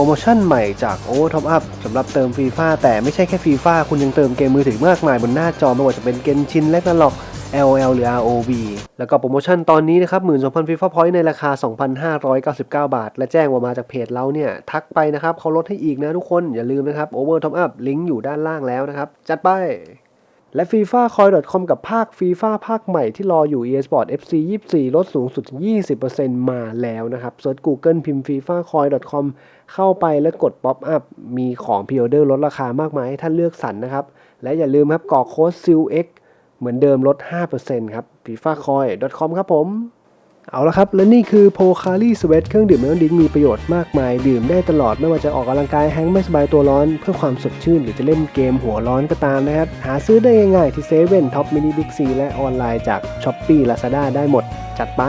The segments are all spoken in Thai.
รโมชั่นใหม่จาก Over Top Up สำหรับเติมฟีฟ่าแต่ไม่ใช่แค่ฟีฟ่าคุณยังเติมเกมมือถือมากมายบนหน้าจอไม่ว่าจะเป็นเกนชินและนล็อก LOL หรือ ROV แล้วก็โปรโมชั่นตอนนี้นะครับ 12,000ฟีฟ่าพอยต์ในราคา 2,599 บาท และแจ้งว่ามาจากเพจเราเนี่ย ทักไปนะครับเขาลดให้อีกนะทุกคนอย่าลืมนะครับ Over Top Up ลิงก์อยู่ด้านล่างแล้วนะครับ จัดไป และ FIFA Coin com กับภาค FIFA ภาคใหม่ที่รออยู่ eSport FC 24 ลดสูงสุด 20%มาแล้วนะครับเซิร์ช Google พิมพ์ FIFA Coin com เข้าไปแล้วกด Pop Up มีของพ r ออเดอร์ลดราคามากมายให้ท่านเลือกสรรนะครับ และอย่าลืมครับกรอกโค้ด SILX เหมือนเดิมลด 5%ครับ FIFA Coin com ครับผม เอาละครับ และนี่คือโพคารีสเวตเครื่องดื่มเมลอนดิงมีประโยชน์มากมาย ดื่มได้ตลอดไม่ว่าจะออกกำลังกายแฮงไม่สบายตัวร้อน เพื่อความสดชื่นหรือจะเล่นเกมหัวร้อนก็ตามนะครับ หาซื้อได้ง่ายๆที่เซเว่นท็อปมินิบิ๊กซีและออนไลน์จาก s h อ p e e Lazada ได้หมด จัดไป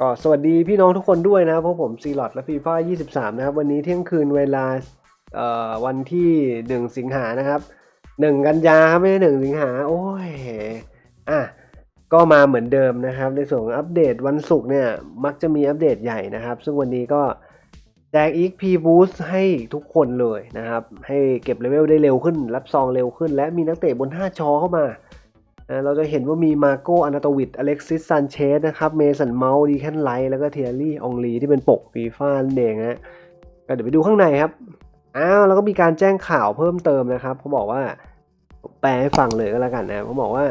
ก็สวัสดีพี่น้องทุกคนด้วยนะครับเพราะผมซีลอดและฟีฟ่า23 นะครับ วันนี้เที่ยงคืนเวลาวันที่ 1 สิงหานะครับ 1กันยาครับไม่ใช่1สิงหาโอ้ยอะก็มาเหมือนเดิมนะครับ ในส่วนอัปเดตวันศุกร์เนี่ยมักจะมีอัปเดตใหญ่นะครับ ซึ่งวันนี้ก็แจก XP Boost ให้ทุกคนเลยนะครับ ให้เก็บเลเวลได้เร็วขึ้น รับซองเร็วขึ้น และมีนักเตะบน5จอเข้ามาเราจะเห็นว่ามีมาโกอนาโตวิดอเล็กซิสซันเชสนะครับเมสันเมาส์ดีแคนไลท์แล้วก็เทียรี่องลีที่เป็นปกฟีฟ่านั่นเองฮะก็เดี๋ยวไปดูข้างในครับอ้าวแล้วก็มีการแจ้งข่าวเพิ่มเติมนะครับเขาบอกว่า แปลให้ฟังเลยก็แล้วกันนะเขาบอกว่า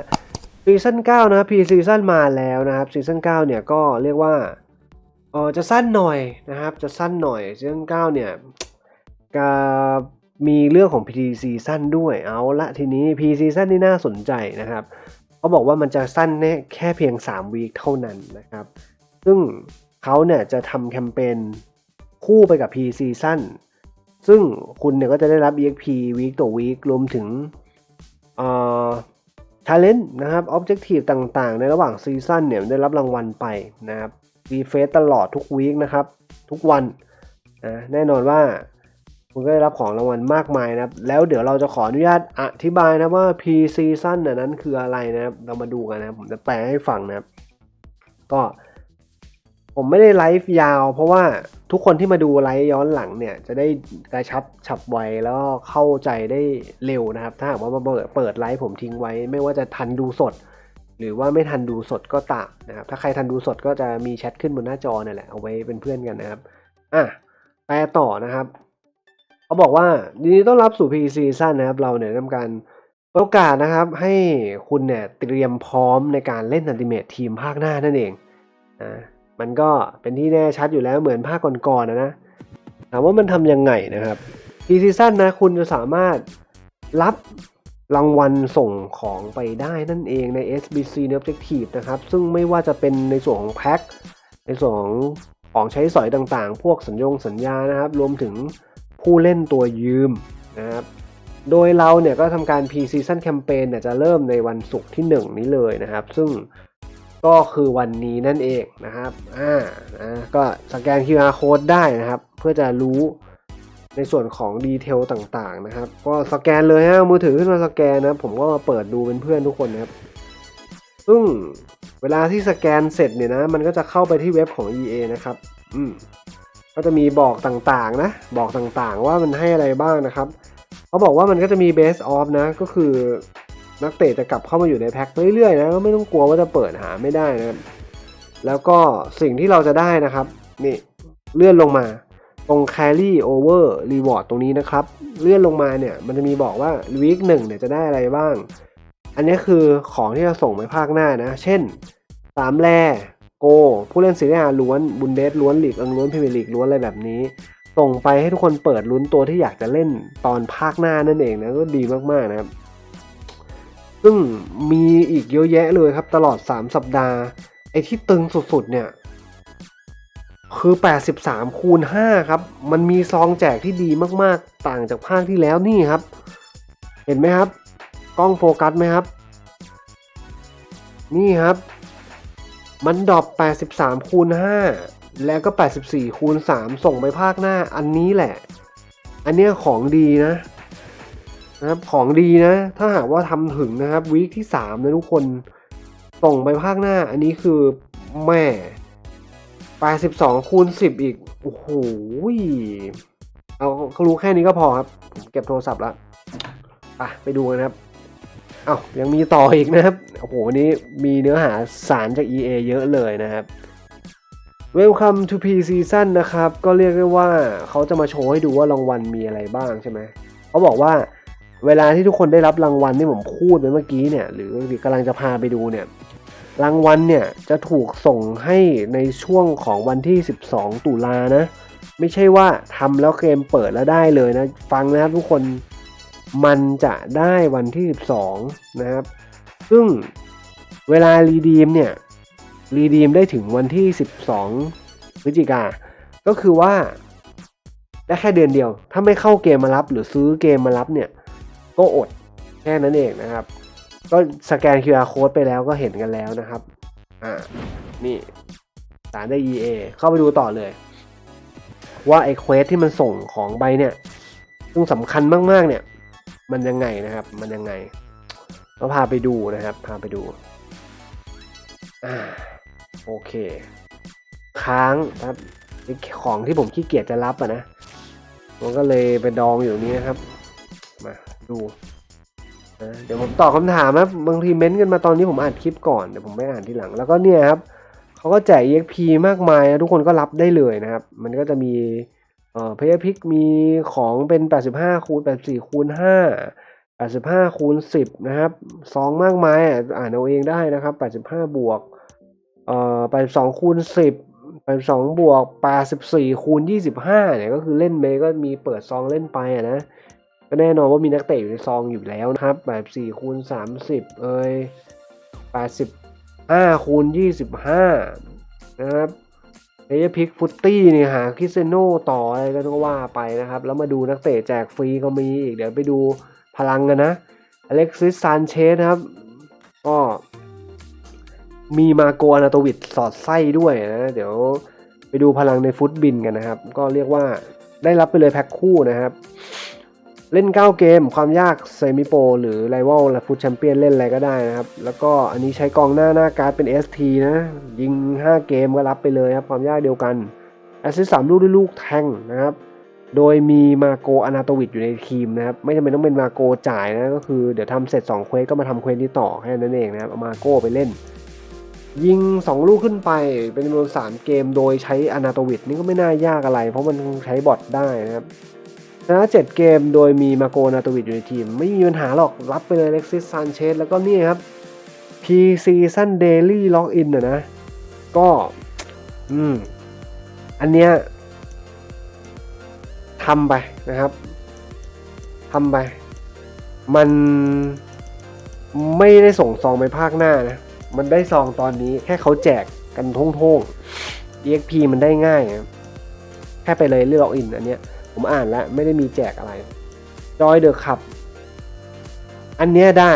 ซีซั่น9นะพีซีซั่นมาแล้วนะครับซีซั่น9เนี่ยก็เรียกว่าเออจะสั้นหน่อยนะครับ จะสั้นหน่อยซีซั่น9เนี่ยก็มีเรื่องของ p ีซีซั่นด้วยเอาละทีนี้ p ีซีซั่นนี่น่าสนใจนะครับเขาบอกว่ามันจะสั้นแค่แค่เพียง3วีคเท่านั้นนะครับ ซึ่งเขาเนี่ยจะทำแคมเปญคู่ไปกับ p ีซีซั่นซึ่งคุณเนี่ยก็จะได้รับ EXP วีคต่อวีครวมถึง เอ่อ talent นะครับ objective ต่างๆ ในระหว่างซีซั่นเนี่ยได้รับรางวัลไปนะครับรีเฟซตลอดทุกวีคนะครับ ทุกวันนะแน่นอนว่าคุณก็ได้รับของรางวัลมากมายนะครับ แล้วเดี๋ยวเราจะขออนุญาตอธิบายนะว่า P season น่ะนั้นคืออะไรนะครับ เรามาดูกันนะครับ ผมจะแปลให้ฟังนะครับ ก็ ผมไม่ได้ไลฟ์ยาว เพราะว่าทุกคนที่มาดูไลฟ์ย้อนหลังเนี่ย จะได้กระชับฉับไวแล้วเข้าใจได้เร็วนะครับ ถ้าหากว่ามาเปิดเปิดไลฟ์ผมทิ้งไว้ ไม่ว่าจะทันดูสด หรือว่าไม่ทันดูสดก็ตามนะครับ ถ้าใครทันดูสดก็จะมีแชทขึ้นบนหน้าจอเนี่ยแหละเอาไว้เป็นเพื่อนกันนะครับอะแปลต่อนะครับเขาบอกว่ายินดีต้อนรับสู่ p ีซีซั่นนะครับ เราเนี่ยทำการปิดโอกาสนะครับให้คุณเนี่ยเตรียมพร้อมในการเล่นอันติเมททีมภาคหน้านั่นเองอ่า มันก็เป็นที่แน่ชัดอยู่แล้วเหมือนภาคก่อนๆนะนะถามว่ามันทำยังไงนะครับ p ีซีซั่นนะคุณจะสามารถรับรางวัลส่งของไปได้นั่นเองใน SBC ใน Objective นะครับ ซึ่งไม่ว่าจะเป็นในส่วนของแพ็คในส่วนของของใช้สอยต่างๆ พวกสัญญงสัญญานะครับ รวมถึงผู้เล่นตัวยืมนะครับโดยเราเนี่ยก็ทำการ P-Season Campaign เนี่ยจะเริ่มในวันศุกร์ที่ 1 นี้เลยนะครับ ซึ่ง ก็คือวันนี้นั่นเองนะครับอ่านะก็สแกน QR Code ได้นะครับ เพื่อจะรู้ในส่วนของดีเทลต่างๆนะครับ ก็สแกนเลยฮะมือถือขึ้นมาสแกนนะผมก็มาเปิดดูเป็นเพื่อนทุกคนนะครับ ซึ่งเวลาที่สแกนเสร็จเนี่ยนะ มันก็จะเข้าไปที่เว็บของ EA นะครับ อืมก็จะมีบอกต่างๆนะ บอกต่างๆว่ามันให้อะไรบ้างนะครับ เขาบอกว่ามันก็จะมี base off นะ ก็คือ นักเตะจะกลับเข้ามาอยู่ในแพ็คเรื่อยๆนะก็ไม่ต้องกลัวว่าจะเปิดหาไม่ได้นะแล้วก็สิ่งที่เราจะได้นะครับนี่เลื่อนลงมาตรง carry over reward ตรงนี้นะครับ เลื่อนลงมาเนี่ยมันจะมีบอกว่า week หนึ่งเนี่ยจะได้อะไรบ้าง อันนี้คือของที่จะส่งไปภาคหน้านะ เช่นสามแร่โก ผู้เล่นซีเรียอาล้วนบุนเดสล้วนลีกอังล้วนพรีเมียร์ลีกล้วนอะไรแบบนี้ ส่งไปให้ทุกคนเปิดลุ้นตัวที่อยากจะเล่นตอนภาคหน้านั่นเองนะก็ดีมากๆนะครับ ซึ่งมีอีกเยอะแยะเลยครับตลอด 3 สัปดาห์ ไอ้ที่ตึงสุดๆ เนี่ย คือ 83 คูณ 5 ครับ มันมีซองแจกที่ดีมากๆ ต่างจากภาคที่แล้วนี่ครับ เห็นไหมครับ กล้องโฟกัสไหมครับ นี่ครับ มันดรอป83 คูณ 5 แล้วก็ 84 คูณ 3 ส่งไปภาคหน้าอันนี้แหละ อันเนี้ยของดีนะ นะครับของดีนะ ถ้าหากว่าทำถึงนะครับวีคที่3นะทุกคนส่งไปภาคหน้า อันนี้คือแม่แปดสิบสองคูณสิบอีก โอ้โหเอาเขารู้แค่นี้ก็พอครับผมเก็บโทรศัพท์แล้วไปไปดูกันครับเอา้ายังมีต่ออีกนะครับ โอ้โหนนี้มีเนื้อหาสารจาก EA เยอะเลยนะครับ Welcome to P Season นะครับ ก็เรียกได้ว่าเขาจะมาโชว์ให้ดูว่ารางวัลมีอะไรบ้างใช่ไหม เขาบอกว่า เวลาที่ทุกคนได้รับรางวัลที่ผมพูดไปเมื่อกี้เนี่ย หรือกำลังจะพาไปดูเนี่ย รางวัลเนี่ยจะถูกส่งให้ในช่วงของวันที่ 12 ตุลานะ ไม่ใช่ว่าทำแล้วเกมเปิดแล้วได้เลยนะ ฟังนะครับทุกคน มันจะได้วันที่ 12 นะครับ ซึ่งเวลารีดีมเนี่ย รีดีมได้ถึงวันที่ 12 พฤศจิกา ก็คือว่าได้แค่เดือนเดียว ถ้าไม่เข้าเกมมารับหรือซื้อเกมมารับเนี่ย ก็อดแค่นั้นเองนะครับ ก็สแกน QR code ไปแล้วก็เห็นกันแล้วนะครับ อ่า นี่สารได้ EA เข้าไปดูต่อเลย ว่าไอ้เควสที่มันส่งของใบเนี่ย ซึ่งสำคัญมาก ๆ เนี่ย มันยังไงนะครับ มันยังไง ก็พาไปดูนะครับ พาไปดู อ่า โอเค ค้างครับของที่ผมขี้เกียจจะรับอะนะ มันก็เลยไปดองอยู่นี้นะครับ มา ดูเดี๋ยวผมตอบคำถามนะบางทีเม้นต์กันมาตอนนี้ผมอ่านคลิปก่อนเดี๋ยวผมไม่อ่านทีหลัง แล้วก็เนี่ยครับเขาก็แจก EXP มากมายทุกคนก็รับได้เลยนะครับ มันก็จะมีเอ่อเพย์พิกมีของเป็น 85 คูณ 84 คูณ 5 85 คูณ 10 นะครับซองมากมายอ่านเอาเองได้นะครับ 85 บวกเอ่อ82 คูณ 10 82บวก84คูณ25เนี่ยก็คือเล่นเมก็มีเปิดซองเล่นไปอะนะ ก็แน่นอนว่ามีนักเตะอยู่ในซองอยู่แล้วนะครับ84คูณ30 เอ้ย85คูณ25 นะครับเอเยพิกฟุตตี้เนี่ยหาคิสเซโน่ต่ออะไรก็ต้องว่าไปนะครับ แล้วมาดูนักเตะแจกฟรีก็มีอีก เดี๋ยวไปดูพลังกันนะอเล็กซิสซานเชสครับ ก็มีมาโกอนาโตวิดสอดไส้ด้วยนะ เดี๋ยวไปดูพลังในฟุตบินกันนะครับ ก็เรียกว่าได้รับไปเลยแพ็คคู่นะครับ เล่น 9 เกม ความยากเซมิโปรหรือไรวัลและฟุตแชมเปี้ยนเล่นอะไรก็ได้นะครับ แล้วก็อันนี้ใช้กองหน้าหน้าการ์ดเป็น ST นะ ยิง 5 เกมก็รับไปเลยครับ ความยากเดียวกันแอสซิสสามลูกด้วยลูกแทงนะครับ โดยมีมาโกอนาโตวิดอยู่ในทีมนะครับ ไม่จำเป็นต้องเป็นมาโกจ่ายนะ ก็คือเดี๋ยวทำเสร็จ 2 เควสก็มาทำเควสนี้ต่อแค่นั้นเองนะครับเอามาโกไปเล่น ยิง 2 ลูกขึ้นไปเป็นจำนวน3เกม โดยใช้อนาโตวิดนี่ก็ไม่น่ายากอะไร เพราะมันใช้บอทได้นะครับ ชนะ7เกมโดยมีมาโกนาตวิดอยู่ในทีม ไม่มีปัญหาหรอกรับไปเลยเล็กซิสซานเชสแล้วก็นี่ครับ P Season Daily Login นะนะ ก็อืมอันเนี้ยทำไปนะครับทำไป มันไม่ได้ส่งซองไปภาคหน้านะ มันได้ซองตอนนี้แค่เขาแจกกันท่งๆ EXP มันได้ง่ายนะแค่ไปเลยเลือกล็อกอินอันเนี้ย ผมอ่านแล้วไม่ได้มีแจกอะไรจอยเดอะคับอันเนี้ยได้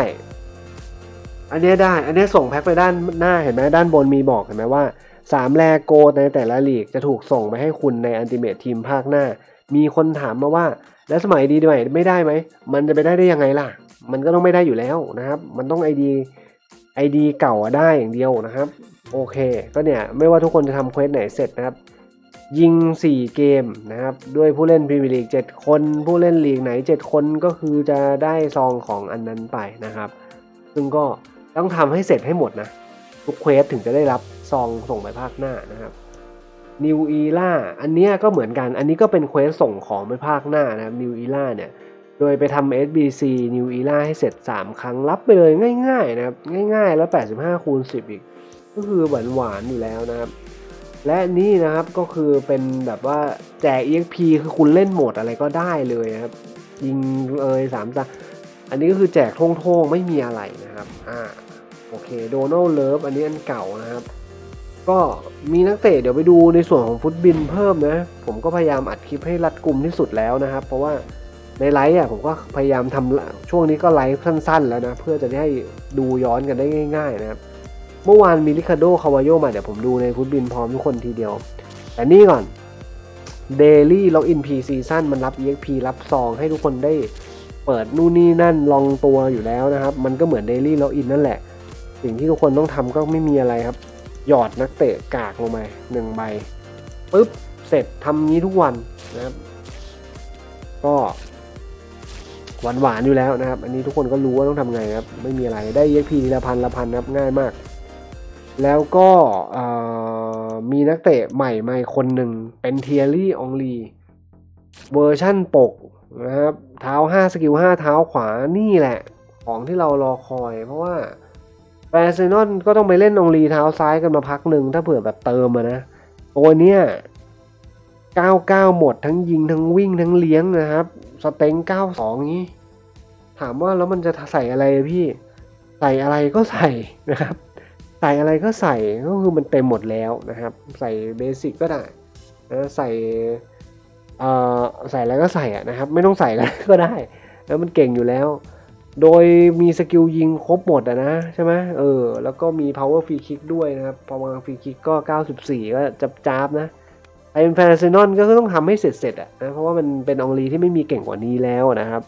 อันเนี้ยได้ อันเนี้ยส่งแพ็คไปด้านหน้าเห็นไหมด้านบนมีบอกเห็นไหมว่าสามแลโกในแต่ละลีกจะถูกส่งไปให้คุณในอันติเม e ทีมภาคหน้า มีคนถามมาว่า แล้วสมัยดีใหม่ไม่ได้ไหม มันจะไปได้ได้ยังไงล่ะ มันก็ต้องไม่ได้อยู่แล้วนะครับ มันต้องไอดีไอดีเก่าได้อย่างเดียวนะครับ โอเค ก็เนี่ย ไม่ว่าทุกคนจะทำเควสไหนเสร็จนะครับ ยิง 4 เกมนะครับ ด้วยผู้เล่นพรีเมียร์ลีก 7 คน ผู้เล่นลีกไหน 7 คนก็คือจะได้ซองของอันนั้นไปนะครับ ซึ่งก็ต้องทำให้เสร็จให้หมดนะ ทุกเควสถึงจะได้รับซองส่งไปภาคหน้านะครับ New Era อันนี้ก็เหมือนกัน อันนี้ก็เป็นเควสส่งของไปภาคหน้านะครับ New Era เนี่ย โดยไปทำ SBC New Era ให้เสร็จ 3 ครั้งรับไปเลยง่าย ๆ นะครับ ง่าย ๆ แล้ว 85คูณ10 อีก ก็คือหวานๆอยู่แล้วนะครับ และนี่นะครับก็คือเป็นแบบว่าแจก EXP คือคุณเล่นโหมดอะไรก็ได้เลยนะครับ ยิงเอยสามตาอันนี้ก็คือแจกโท่งๆ ไม่มีอะไรนะครับ อ่า โอเคโดนัลเลิฟอันนี้อันเก่านะครับ ก็มีนักเตะเดี๋ยวไปดูในส่วนของฟุตบินเพิ่มนะ ผมก็พยายามอัดคลิปให้รัดกุมที่สุดแล้วนะครับ เพราะว่าในไลฟ์อะผมก็พยายามทำช่วงนี้ก็ไลฟ์สั้นๆ แล้วนะ เพื่อจะได้ดูย้อนกันได้ง่าย ๆ นะครับ เมื่อวานมีลิคาโดคาวาโยมาเดี๋ยวผมดูในฟุตบินพร้อมทุกคนทีเดียว แต่นี่ก่อน Daily Login P Season มันรับ EXP รับซองให้ทุกคนได้เปิดนู่นนี่นั่นลองตัวอยู่แล้วนะครับ มันก็เหมือน Daily Login นั่นแหละ สิ่งที่ทุกคนต้องทำก็ไม่มีอะไรครับ หยอดนักเตะกากลงไปหนึ่งใบปุ๊บ เสร็จทำงี้ทุกวันนะครับ ก็หวานหวานๆอยู่แล้วนะครับ อันนี้ทุกคนก็รู้ว่าต้องทำไงครับ ไม่มีอะไรได้ EXP ทีละพันละพันนะครับง่ายมาก แล้วก็มีนักเตะใหม่มาคนหนึ่งเป็นเทียรี่องลีเวอร์ชั่นปกนะครับเท้า 5 สกิล 5 เท้าขวานี่แหละ ของที่เรารอคอย เพราะว่าแบรเซนอนก็ต้องไปเล่นองลีเท้าซ้ายกันมาพักหนึ่งถ้าเผื่อแบบเติมอะนะตัวเนี้ย99 หมดทั้งยิงทั้งวิ่งทั้งเลี้ยงนะครับ สเต็ง 92 นี้ ถามว่าแล้วมันจะใส่อะไรพี่ ใส่อะไรก็ใส่นะครับ ใส่อะไรก็ใส่ก็คือมันเต็มหมดแล้วนะครับ ใส่เบสิกก็ได้นะใส่เอ่อใส่อะไรก็ใส่อะนะครับ ไม่ต้องใส่ก็ได้ แล้วมันเก่งอยู่แล้ว โดยมีสกิลยิงครบหมดอะนะใช่ไหมเออแล้วก็มี power free kick ด้วยนะครับพอวาง free kick ก็ 94 ก็จับจ้าบนะไอเป็นแฟนซีนอนก็ต้องทำให้เสร็จๆอะนะเพราะว่ามันเป็นองลีที่ไม่มีเก่งกว่านี้แล้วนะครับ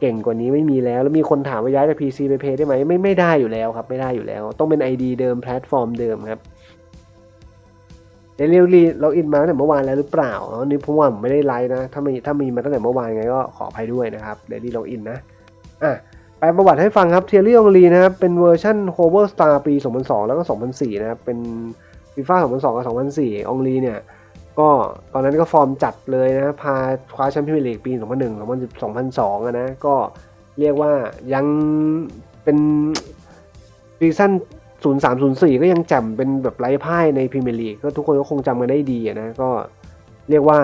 เก่งกว่านี้ไม่มีแล้ว แล้วมีคนถามว่าย้ายจาก PC ไป Play ได้ไหมไม่ไม่ได้อยู่แล้วครับ ไม่ได้อยู่แล้ว ต้องเป็น ID เดิมแพลตฟอร์มเดิมครับเดลิเวอรี่เราอินมาตั้งแต่เมื่อวานแล้วหรือเปล่าอันนี้ผมว่าผมไม่ได้ไลฟ์นะ ถ้ามีถ้ามีมาตั้งแต่เมื่อวานไงก็ขออภัยด้วยนะครับเดลี่เราอินนะอะไปประวัติให้ฟังครับเทียรี่องลีนะครับ เป็นเวอร์ชัน Hover Star ปี 2002 แล้วก็ 2004 นะครับ เป็นฟีฟ่า2002 กับ 2004 องลีเนี่ย ก็ตอนนั้นก็ฟอร์มจัดเลยนะ พาคว้าแชมเปี้ยนลีกปี 2001 2010 2002อะนะ ก็เรียกว่ายังเป็นซีซั่น 0304 ก็ยังจำเป็นแบบไร้พ่ายในพรีเมียร์ลีกก็ทุกคนก็คงจำกันได้ดีนะ ก็เรียกว่า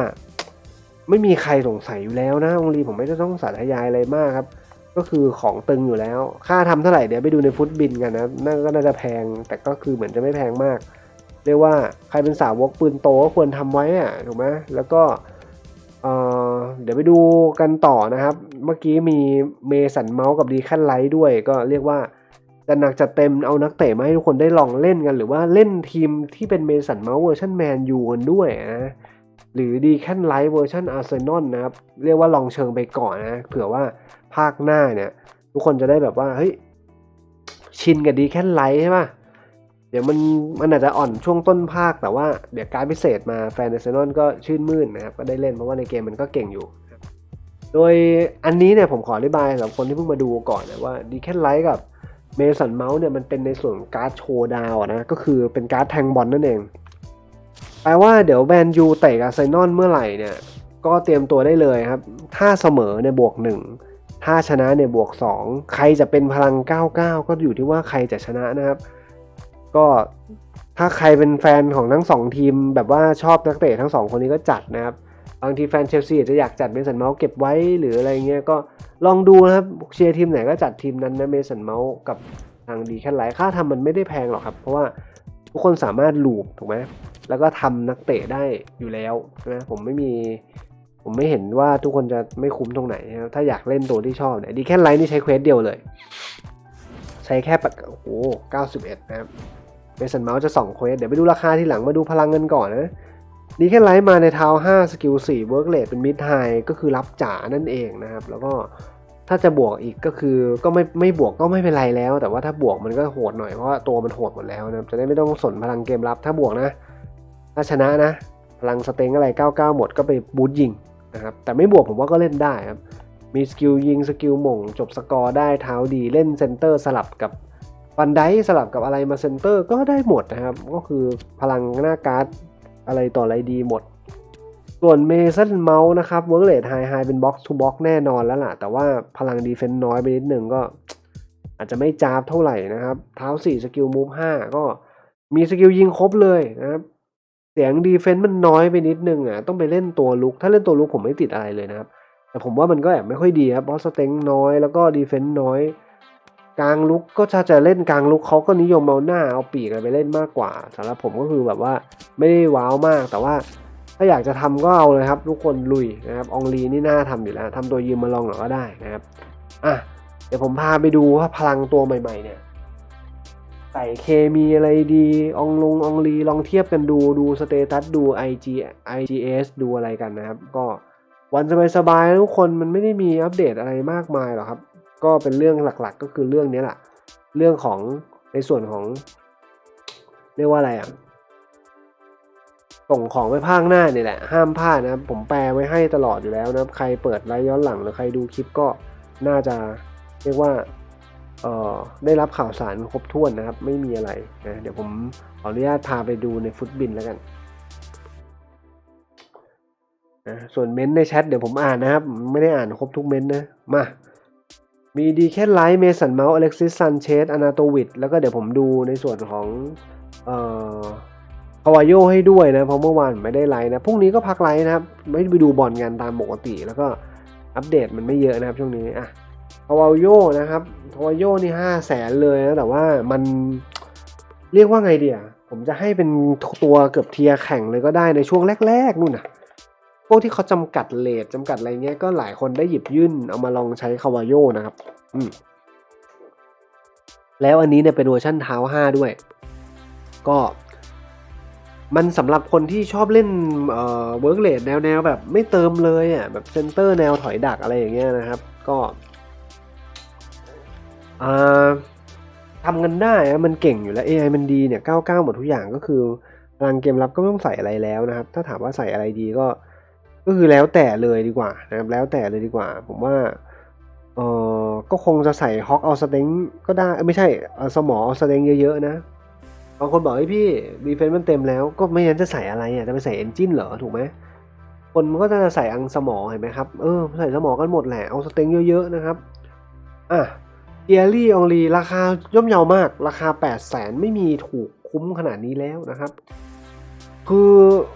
ไม่มีใครสงสัยอยู่แล้วนะองลีผมไม่ต้องสาธยายอะไรมากครับ ก็คือของตึงอยู่แล้ว ค่าทำเท่าไหร่เดี๋ยวไปดูในฟุตบินกันนะนั่นก็น่าจะแพงแต่ก็คือเหมือนจะไม่แพงมาก เรียกว่าใครเป็นสาวกปืนโตก็ควรทำไว้อะถูกไหมแล้วก็เดี๋ยวไปดูกันต่อนะครับ เมื่อกี้มีเมสันเมาส์กับดีคันไลท์ด้วย ก็เรียกว่าจะหนักจะเต็มเอานักเตะมาให้ทุกคนได้ลองเล่นกัน หรือว่าเล่นทีมที่เป็นเมสันเมาส์เวอร์ชันแมนยูกันด้วยนะหรือดีแคนไลท์เวอร์ชันอาร์เซนอลนะครับ เรียกว่าลองเชิงไปก่อนนะเผื่อว่าภาคหน้าเนี่ย ทุกคนจะได้แบบว่า เฮ้ย ชินกับดีแคนไลท์ใช่ปะ เดี๋ยวมันมันอาจจะอ่อนช่วงต้นภาค แต่ว่าเดี๋ยวการพิเศษมาแฟนเดซนอนก็ชื่นมื่นนะครับก็ได้เล่นเพราะว่าในเกมมันก็เก่งอยู่ โดยอันนี้เนี่ยผมขออธิบายสำหรับคนที่เพิ่งมาดูก่อนนะว่าดีแค n ไลท์กับเมสันเมาส์เนี่ยมันเป็นในส่วนการ์ดโชว์ดาวนะก็คือเป็นการ์ดแทงบอลนั่นเองแปลว่าเดี๋ยวแบนยูเตะกับไซนอนเมื่อไหร่เนี่ยก็เตรียมตัวได้เลยครับ ถ้าเสมอเนี่ยบวกหนึ่งถ้าชนะเนี่ยบวกสองใครจะเป็นพลัง 99 ก็อยู่ที่ว่าใครจะชนะนะครับ ก็ถ้าใครเป็นแฟนของทั้งสองทีม แบบว่าชอบนักเตะทั้งสองคนนี้ก็จัดนะครับบางทีแฟนเชลซีอาจจะอยากจัดเมสันเมาส์เก็บไว้หรืออะไรเงี้ยก็ลองดูนะครับเชียร์ทีมไหนก็จัดทีมนั้นนะเมสันเมาส์กับทางดีแค่ไหลค่าทำมันไม่ได้แพงหรอกครับ เพราะว่าทุกคนสามารถลูปถูกไหมแล้วก็ทำนักเตะได้อยู่แล้วใช่ไหมผมไม่มีผมไม่เห็นว่าทุกคนจะไม่คุ้มตรงไหนนะถ้าอยากเล่นตัวที่ชอบเนี่ยดีแค่ไลท์นี่ใช้เควสเดียวเลย ใช้แค่ปโอ้โห91 นะครับ เมสันเมาส์จะ2เควสเดี๋ยวไปดูราคาที่หลังมาดูพลังเงินก่อนนะดีแค่ไลท์มาในเท้า5สกิล4เวิร์กเลทเป็นมิดไฮก็คือรับจ๋านั่นเองนะครับ แล้วก็ถ้าจะบวกอีกก็คือก็ไม่ไม่บวกก็ไม่เป็นไรแล้ว แต่ว่าถ้าบวกมันก็โหดหน่อยเพราะว่าตัวมันโหดหมดแล้วนะจะได้ไม่ต้องสนพลังเกมรับถ้าบวกนะถ้าชนะนะ พลังสเต็งอะไร 99 หมดก็ไปบูทยิงนะครับแต่ไม่บวกผมว่าก็เล่นได้ครับมีสกิลยิงสกิลหม่งจบสกอร์ได้เท้าดีเล่นเซนเตอร์สลับกับ ฟันไดสลับกับอะไรมาเซนเตอร์ก็ได้หมดนะครับ ก็คือพลังหน้าการ์ดอะไรต่ออะไรดีหมด ส่วนเมสันเมาส์นะครับเวิร์กเลดไฮไฮเป็นบ็อกซ์ทูบ็อกซ์แน่นอนแล้วล่ะ แต่ว่าพลังดีเฟนต์น้อยไปนิดหนึ่งก็ อาจจะไม่จ้าบเท่าไหร่นะครับเท้า4สกิลมูฟ5ก็มีสกิลยิงครบเลยนะครับเสียงดีเฟนต์มันน้อยไปนิดนึงอะต้องไปเล่นตัวลุก ถ้าเล่นตัวลุกผมไม่ติดอะไรเลยนะครับ แต่ผมว่ามันก็แอบไม่ค่อยดีครับเพราะสเต็งน้อยแล้วก็ดีเฟนต์น้อย กลางลุกก็ถ้าจะเล่นกลางลุกเขาก็นิยมเอาหน้าเอาปีกอะไรไปเล่นมากกว่าสำหรับผมก็คือแบบว่าไม่ได้ว้าวมากแต่ว่าถ้าอยากจะทำก็เอาเลยครับ ทุกคนลุยนะครับองลีนี่น่าทำอยู่แล้วทำตัวยืมมาลองหน่อยก็ได้นะครับอะเดี๋ยวผมพาไปดูว่าพลังตัวใหม่ๆเนี่ยใส่เคมีอะไรดีองลงองลีลองเทียบกันดูดูสเตตัสดู IG IGS ดูอะไรกันนะครับ ก็วันสบายๆนะทุกคนมันไม่ได้มีอัปเดตอะไรมากมายหรอกครับ ก็เป็นเรื่องหลักๆ ก็คือเรื่องนี้แหละเรื่องของในส่วนของ เรียกว่าอะไรอะส่งของไปภาคหน้านี่แหละ ห้ามพลาดนะครับ ผมแปลไว้ให้ตลอดอยู่แล้วนะครับ ใครเปิดไลฟ์ย้อนหลังหรือใครดูคลิปก็น่าจะเรียกว่าเอ่อได้รับข่าวสารครบถ้วนนะครับ ไม่มีอะไรนะเดี๋ยวผมขออนุญาตพาไปดูในฟุตบินแล้วกันนะส่วนเม้นต์ในแชทเดี๋ยวผมอ่านนะครับ ไม่ได้อ่านครบทุกเม้นต์นะมา มีดีแค่ไลท์เมสันเมาส์อเล็กซิสซันเชสอนาโตวิดแล้วก็เดี๋ยวผมดูในส่วนของเอ่อคาวาโยให้ด้วยนะ เพราะเมื่อวานไม่ได้ไลท์นะ พรุ่งนี้ก็พักไลท์นะครับ ไม่ไปดูบอลกันตามปกติ แล้วก็อัปเดตมันไม่เยอะนะครับ ช่วงนี้อะคาวาโยนะครับคาวาโยนี่ห้าแสนเลยนะ แต่ว่ามันเรียกว่าไงเดียผมจะให้เป็นตัวเกือบเทียร์แข่งเลยก็ได้ในช่วงแรก ๆนู่นนะ พวกที่เขาจำกัดเลทจำกัดอะไรเงี้ยก็หลายคนได้หยิบยื่นเอามาลองใช้คาวาโยนะครับ อืม แล้วอันนี้เนี่ยเป็นเวอร์ชันเท้าห้าด้วย ก็ มันสำหรับคนที่ชอบเล่นเอ่อเวิร์กเลดแนวแนวแบบไม่เติมเลยอะแบบเซนเตอร์แนวถอยดักอะไรอย่างเงี้ยนะครับ ก็อ่าทำกันได้มันเก่งอยู่แล้ว AI มันดีเนี่ย 99 หมดทุกอย่างก็คือพลังเกมรับก็ไม่ต้องใส่อะไรแล้วนะครับ ถ้าถามว่าใส่อะไรดีก็ ก็คือแล้วแต่เลยดีกว่านะครับแล้วแต่เลยดีกว่า ผมว่าเออก็คงจะใส่ฮอกเอาสเต็งก็ได้ไม่ใช่อสมอเอาสเต็งเยอะๆนะบางคนบอกให้พี่ดีเฟนมันเต็มแล้วก็ไม่งั้นจะใส่อะไรอะจะไปใส่เอนจินเหรอถูกไหมคนมันก็จะใส่อังสมอเห็นไหมครับเออใส่สมอกันหมดแหละเอาสเต็งเยอะๆนะครับอะเอียรี่องลีราคาย่อมเยาวมากราคา 8 0 0แสนไม่มีถูกคุ้มขนาดนี้แล้วนะครับ คือ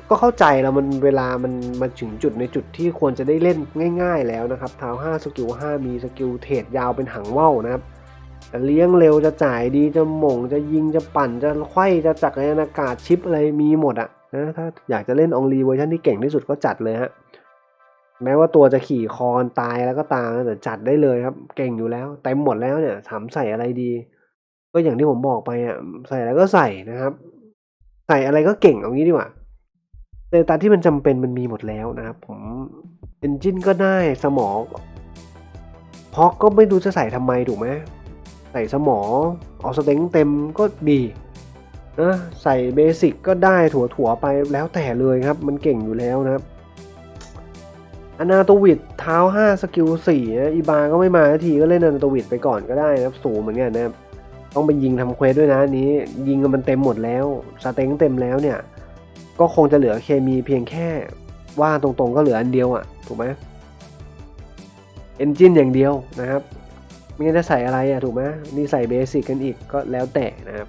ก็เข้าใจแล้วมันเวลามันมาถึงจุดในจุดที่ควรจะได้เล่นง่าย ๆ แล้วนะครับเท้า5สกิล5มีสกิลเทรดยาวเป็นหางว่าวนะครับจะเลี้ยงเร็วจะจ่ายดีจะหม่งจะยิงจะปั่นจะไขว้จะจักรยานอากาศชิปอะไรมีหมดอะนะถ้าอยากจะเล่นองลีเวอร์ชันที่เก่งที่สุดก็จัดเลยฮะแม้ว่าตัวจะขี่คอนตายแล้วก็ตามแต่จัดได้เลยครับ เก่งอยู่แล้วเต็มหมดแล้วเนี่ยถามใส่อะไรดี ก็อย่างที่ผมบอกไปอะใส่อะไรก็ใส่นะครับ ใส่อะไรก็เก่งเอางี้ดีกว่าเดต้าที่มันจำเป็นมันมีหมดแล้วนะครับผมเอนจินก็ได้สมองพอกก็ไม่รู้จะใส่ทำไมถูกไหมใส่สมองเอาสเต็งเต็มก็ดีนะใส่เบสิกก็ได้ถั่วๆไปแล้วแต่เลยครับ มันเก่งอยู่แล้วนะครับอนาโตวิดเท้า 5 สกิล4นะอีบาก็ไม่มาทีก็เล่นอนาโตวิดไปก่อนก็ได้นะครับ สูงเหมือนกันนะครับ ต้องไปยิงทำเควสด้วยนะอันนี้ ยิงกันมันเต็มหมดแล้วสเต็งเต็มแล้วเนี่ย ก็คงจะเหลือเคมีเพียงแค่ว่าตรงๆก็เหลืออันเดียวอะ่ะ ถูกไหมเอนจินอย่างเดียวนะครับไม่งั้นจะใส่อะไรอะ่ะถูกไหมนี่ใส่เบสิกกันอีกก็แล้วแต่นะครับ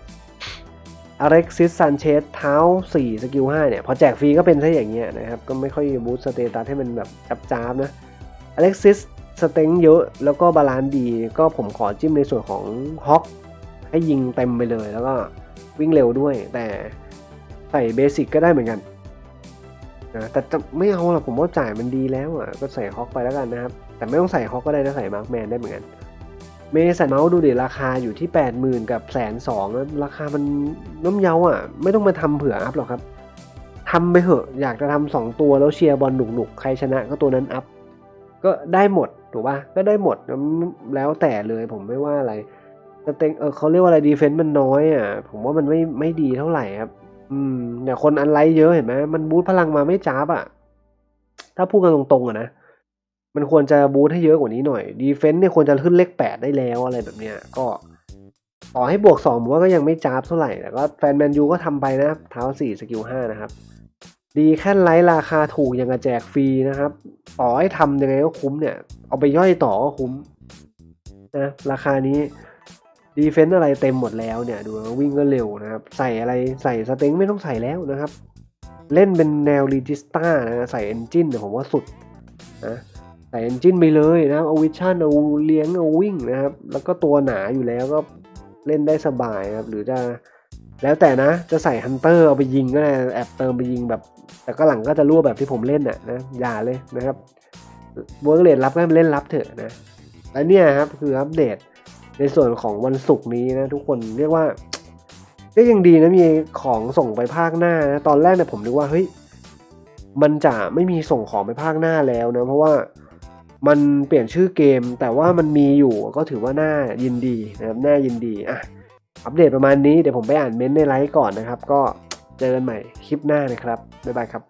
อเล็กซิสซันเชสเท้า 4 สกิล 5 เนี่ย พอแจกฟรีก็เป็นซะอย่างเงี้ยนะครับ ก็ไม่ค่อยบูสต์สเตตัสให้มันแบบจับจ้าบนะอเล็กซิสสเต็งเยอะแล้วก็บาลานซ์ดี ก็ผมขอจิ้มในส่วนของฮอก ให้ยิงเต็มไปเลย แล้วก็วิ่งเร็วด้วย แต่ใส่เบสิกก็ได้เหมือนกันนะแต่จะไม่เอาหรอกผมว่าจ่ายมันดีแล้วอะก็ใส่ฮอกไปแล้วกันนะครับ แต่ไม่ต้องใส่ฮอกก็ได้นะใส่มาร์คแมนได้เหมือนกันเมสันเมาส์ดูดิราคาอยู่ที่ 8 0,000 กับแสนสองราคามันน้มเยาอะ ไม่ต้องมาทำเผื่ออัพหรอกครับทำไปเถอะอยากจะทำสองตัวแล้วเชียร์บอลหนุกๆ ใครชนะก็ตัวนั้นอัพ ก็ได้หมดถูกปะก็ได้หมดแล้วแต่เลยผมไม่ว่าอะไร สเต็งเออเขาเรียกว่าอะไรดีเฟนต์มันน้อยอะ ผมว่ามันไม่ไม่ดีเท่าไหร่ครับ อืมเนี่ยคนอันไลท์เยอะเห็นไหมมันบูทพลังมาไม่จ้าบอะ ถ้าพูดกันตรงๆอะนะ มันควรจะบูทให้เยอะกว่านี้หน่อยดีเฟนต์เนี่ยควรจะขึ้นเลขแปดได้แล้วอะไรแบบเนี้ย ก็ต่อให้บวกสองผมว่าก็ยังไม่จ้าบเท่าไหร่แต่ก็แฟนแมนยูก็ทำไปนะเท้าสี่สกิลห้านะครับ ดีแค่ไลท์ราคาถูกยังกระแจกฟรีนะครับต่อให้ทำยังไงก็คุ้มเนี่ย เอาไปย่อยต่อก็คุ้มนะราคานี้ ดีเฟนต์อะไรเต็มหมดแล้วเนี่ยดูวิ่งก็เร็วนะครับใส่อะไรใส่สเต็งไม่ต้องใส่แล้วนะครับ เล่นเป็นแนวรีจิสต้านะใส่เอนจินเนี่ยผมว่าสุดนะใส่เอนจินไปเลยนะครับเอาวิชั่นเอาเลี้ยงเอาวิ่งนะครับแล้วก็ตัวหนาอยู่แล้วก็เล่นได้สบายครับหรือจะแล้วแต่นะจะใส่ฮันเตอร์เอาไปยิงก็ได้แอบเติมไปยิงแบบ แต่ก็หลังก็จะรั่วแบบที่ผมเล่นน่ะนะอย่าเลยนะครับเวิร์กเลดรับก็เล่นรับเถอะนะและเนี่ยครับคืออัปเดต ในส่วนของวันศุกร์นี้นะทุกคนเรียกว่าก็ยังดีนะมีของส่งไปภาคหน้านะตอนแรกเนี่ยผมนึกว่าเฮ้ยมันจะไม่มีส่งของไปภาคหน้าแล้วนะเพราะว่ามันเปลี่ยนชื่อเกม แต่ว่ามันมีอยู่ก็ถือว่าน่ายินดีนะครับน่ายินดีอะอัปเดตประมาณนี้เดี๋ยวผมไปอ่านเม้นต์ในไลฟ์ก่อนนะครับ ก็เจอกันใหม่คลิปหน้านะครับบ๊ายบายครับ